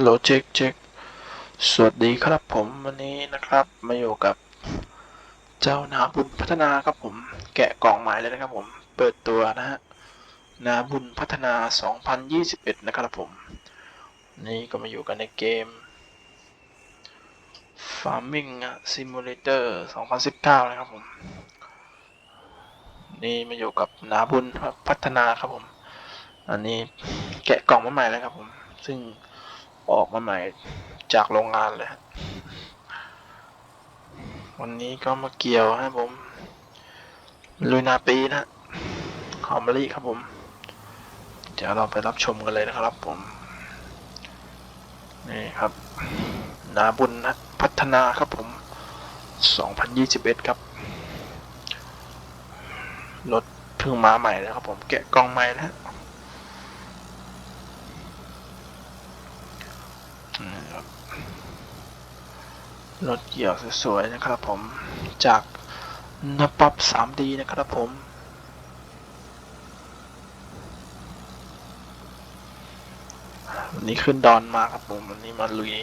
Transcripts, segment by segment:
โหลเช็คเช็คสวัสดีครับผมวันนี้นะครับมาอยู่กับเจ้านาบุญพัฒนาครับผม แกะกล่องใหม่เลยนะครับผม เปิดตัวนะฮะนาบุญพัฒนา 2021 นะครับผม นี่ก็มาอยู่กันในเกม Farming Simulator 2019 นะครับผม นี่มาอยู่กับนาบุญพัฒนาครับผม อันนี้แกะกล่องมาใหม่แล้วครับผม ซึ่ง ออกมาใหม่จากโรงงานเลยวันนี้ก็มาเกี่ยวให้ผมลุยนาปีนะหอมมะลิครับผม เดี๋ยวเราไปรับชมกันเลยนะครับผม นี่ครับ นาบุญนะพัฒนาครับผม 2021 ครับ รถเพิ่งมาใหม่แล้วครับผมแกะกล่องใหม่นะฮะ นะครับ รถเกี่ยวสวยๆนะครับผมจากนปับ 3D นะครับผม วันนี้ขึ้นดอนมาครับผม วันนี้มาลุย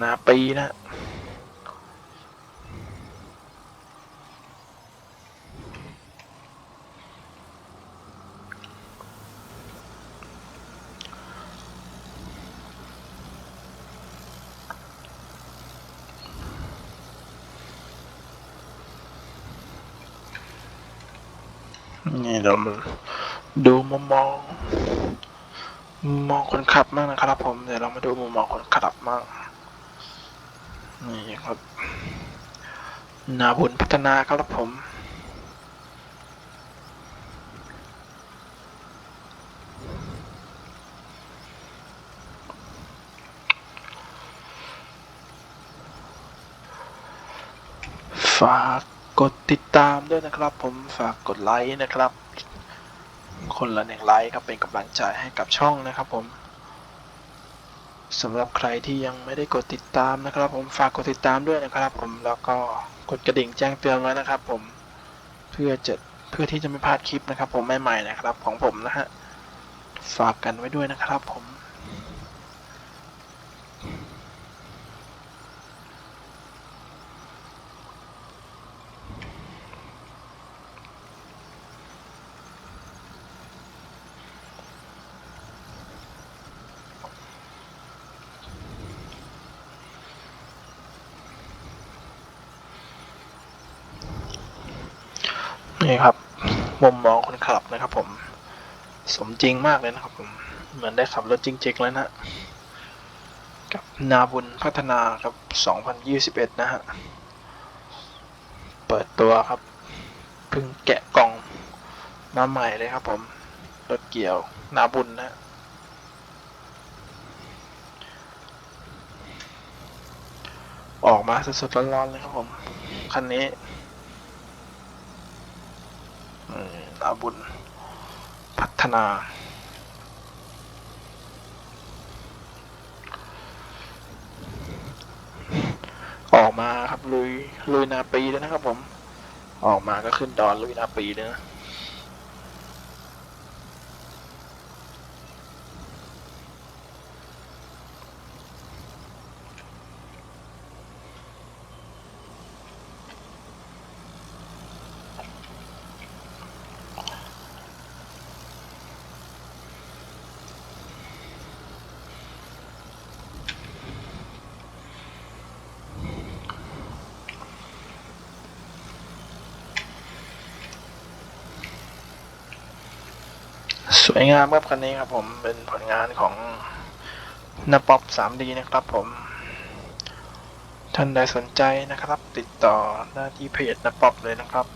นาปีนะ นี่เรามาดูมุมมองมุมมองคนขับมากนะครับผมเดี๋ยวเรามาดูมุมมองคนขับมากนี่ครับ นาบุญพัฒนาครับผมฝาก กดติดตามด้วยนะครับ ผมฝากกดไลค์นะครับ คนละหนึ่งไลค์ครับเป็นกำลังใจให้กับช่องนะครับผมสำหรับใครที่ยังไม่ได้กดติดตามนะครับ ผมฝากกดติดตามด้วยนะครับ ผมแล้วก็กดกระดิ่งแจ้งเตือนไว้นะครับ ผมเพื่อจะเพื่อที่จะไม่พลาดคลิปนะครับ ผมใหม่ๆนะครับ ของผมนะฮะฝากกันไว้ด้วยนะครับ ผม นี่ครับมุมมองคนขับนะครับ ผม สมจริงมากเลยนะครับ ผม เหมือนได้ขับรถจริง ๆ แล้วนะกับนาบุญพัฒนาครับ 2021 นะฮะ เปิดตัวครับเพิ่งแกะกล่องมาใหม่เลยครับ ผม รถเกี่ยวนาบุญนะออกมาสดๆร้อนๆเลยครับผม คันนี้ อาบุญ พัฒนา ออกมาครับลุยลุยนาปีเลยนะครับผม ออกมาก็ขึ้นดอนลุยนาปีเลยนะ สวยงามครับคันนี้ครับผมเป็นผลงานของนาป๊อป 3D นะครับผม ท่านใดสนใจนะครับ ติดต่อหน้าที่เพจนาป๊อปเลยนะครับ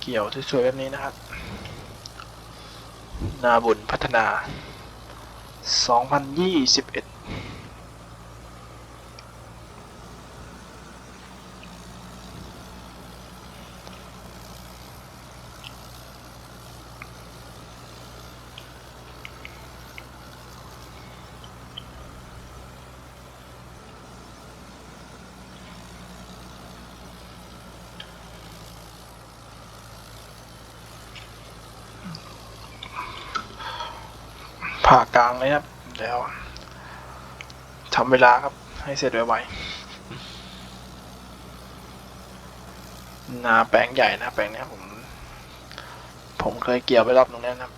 เกี่ยวสวยๆแบบนี้นะครับ นาบุญพัฒนา 2021 ผ่ากลางเลยครับ แล้วทำเวลาครับ ให้เสร็จไวๆนาแปลงใหญ่นะแปลงนี้ผม ผมเคยเกี่ยวไปรอบนึงแล้วนะ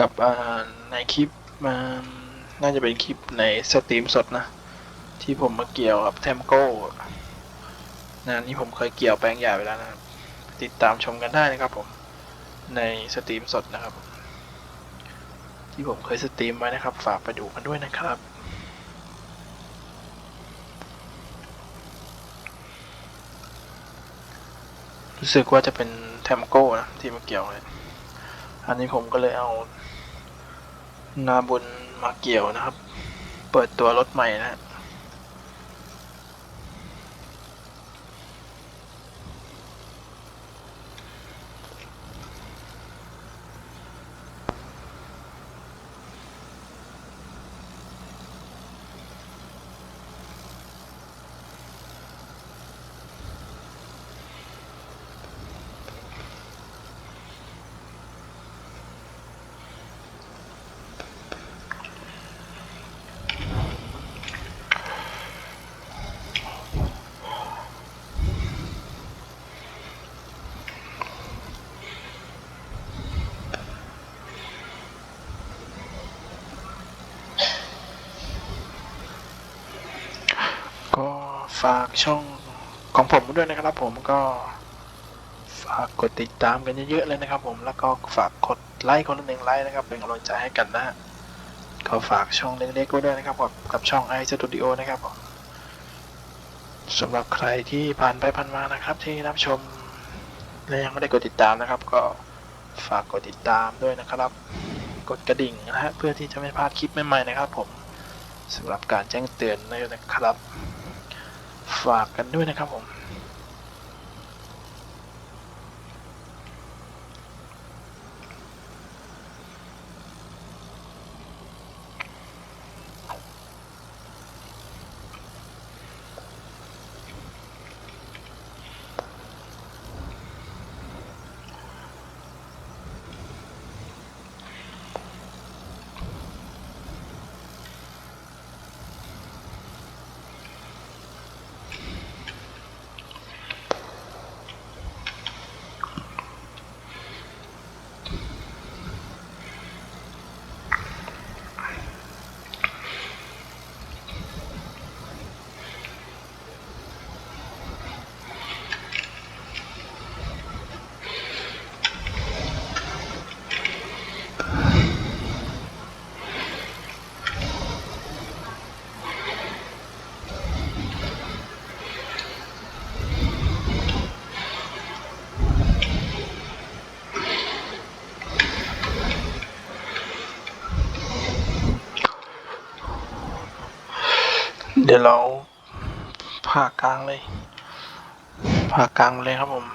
กับในคลิปมาน่าจะเป็นคลิปในสตรีมสดนะ ที่ผมมาเกี่ยวกับเทมโก้นะนี่ผมเคยเกี่ยวแปลงใหญ่ไปแล้วนะติดตามชมกันได้นะครับผมในสตรีมสดนะครับ ที่ผมเคยสตรีมไว้นะครับ ฝากไปดูกันด้วยนะครับ รู้สึกว่าจะเป็นแทมโก้นะที่มาเกี่ยวเลยอันนี้ผมก็เลยเอา นาบุญมาเกี่ยวนะครับ เปิดตัวรถใหม่นะครับ ฝากช่องของผมด้วยนะครับ ผมก็ฝากกดติดตามกันเยอะๆเลยนะครับ ผมแล้วก็ฝากกดไลค์คนละหนึ่งไลค์นะครับ เป็นกำลังใจให้กันนะฮะก็ฝากช่องเล็กๆไว้ด้วยนะครับกับกับช่องไอสตูดิโอนะครับผมสำหรับใครที่ผ่านไปผ่านมานะครับ ที่รับชมและยังไม่ได้กดติดตามนะครับ ก็ฝากกดติดตามด้วยนะครับ กดกระดิ่งนะฮะเพื่อที่จะไม่พลาดคลิปใหม่ๆนะครับ ผมสำหรับการแจ้งเตือนนะครับ ฝากกันด้วยนะครับผม ดี๋ยวเราผ่ากลางเลย ผ่ากลางเลยครับผม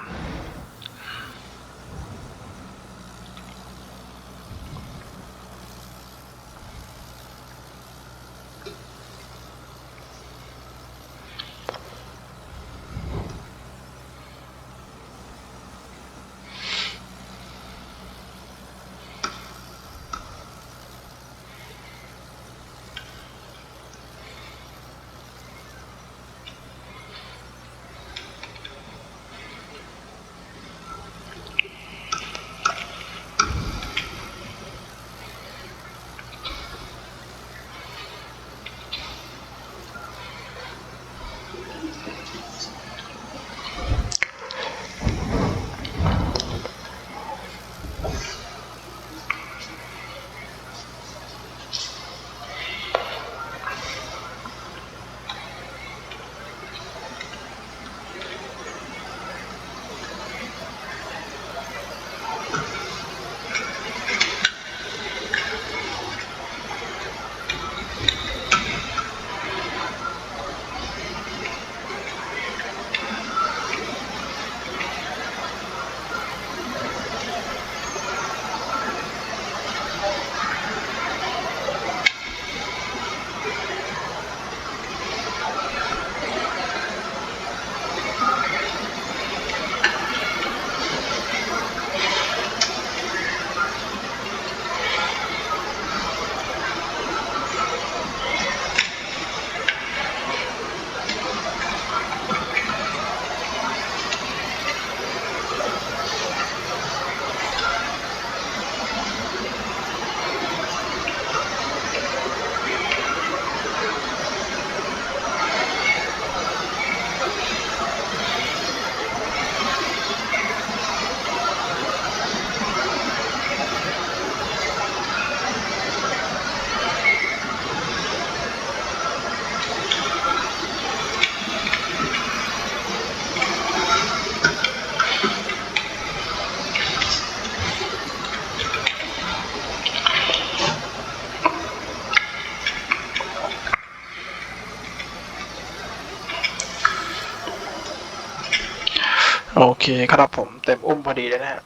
โอเคครับผมเต็มอุ้มพอดีเลยนะฮะ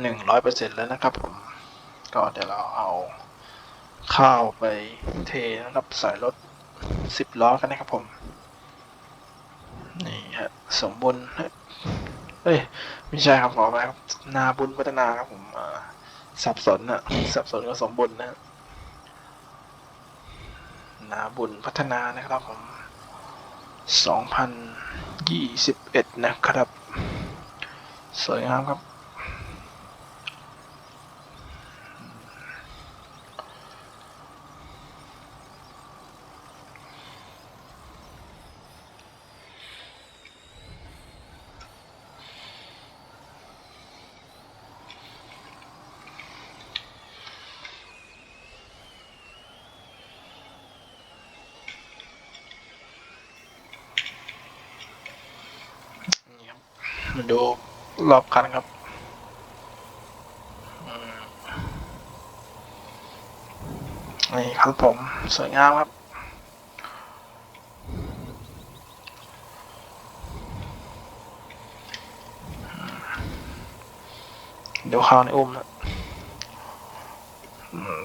หนึ่งร้อยเปอร์เซ็นต์แล้วนะครับผม ก็เดี๋ยวเราเอาข้าวไปเทนะครับใส่รถสิบล้อกันนะครับผม นี่ฮะสมบูรณ์ฮะเอ้ยไม่ใช่ครับขอไปครับ นาบุญพัฒนาครับผมสับสนนะสับสนกับสมบูรณ์นะนาบุญพัฒนานะครับผม สองพันยี่สิบเอ็ดนะครับ สวยงามครับ ดูรอบคันครับนี่ครับผม สวยงามครับ เดี๋ยวข้าวในอุ้มนะอืม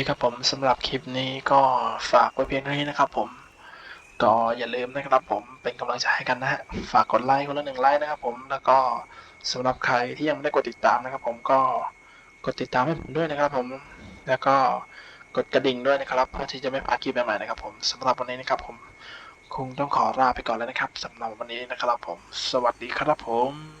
โอเคครับผมสำหรับคลิปนี้ก็ฝากไว้เพียงเท่านี้นะครับผมก็อย่าลืมนะครับผมเป็นกำลังใจให้กันนะฮะฝากกดไลค์คนละหนึ่งไลค์นะครับผมแล้วก็สำหรับใครที่ยังไม่ได้กดติดตามนะครับ ผมก็กดติดตามให้ผมด้วยนะครับผมแล้วก็กดกระดิ่งด้วยนะครับเพื่อที่จะไม่พลาดคลิปใหม่ๆนะครับ ผมสำหรับวันนี้นะครับผมคงต้องขอลาไปก่อนแล้วนะครับสำหรับวันนี้นะครับผม สวัสดีครับผม